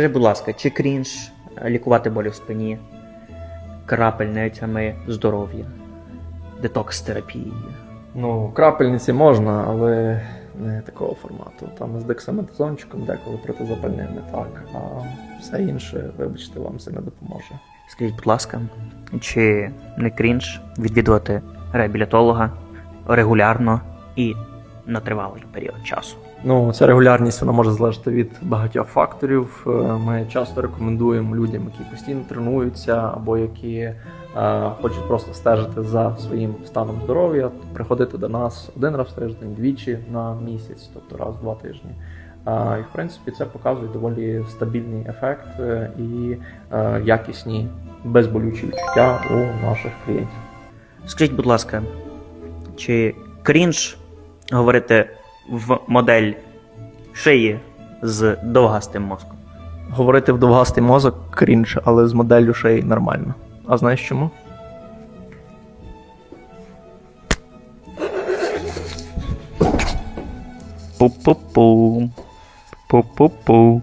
Скажи, будь ласка, чи крінж е, лікувати болі в спині крапельницями здоров'я, детокс-терапією? Ну, крапельниці можна, але не такого формату. Там з дексаметазончиком деколи протизапальними так. А все інше, вибачте, вам це не допоможе. Скажіть, будь ласка, чи не крінж відвідувати реабілітолога регулярно і на тривалий період часу? Ну, ця регулярність вона може залежати від багатьох факторів. Е, Ми часто рекомендуємо людям, які постійно тренуються або які е, хочуть просто стежити за своїм станом здоров'я, приходити до нас один раз в тиждень, двічі на місяць, тобто раз в два тижні. І в принципі це показує доволі стабільний ефект е, і е, якісні безболючі відчуття у наших клієнтів. Скажіть, будь ласка, чи крінж говорити в модель шиї з довгастим мозком? Говорити в довгастий мозок крінж, але з моделлю шиї нормально. А знаєш чому? Пу-пу-пу. Пу-пу-пу.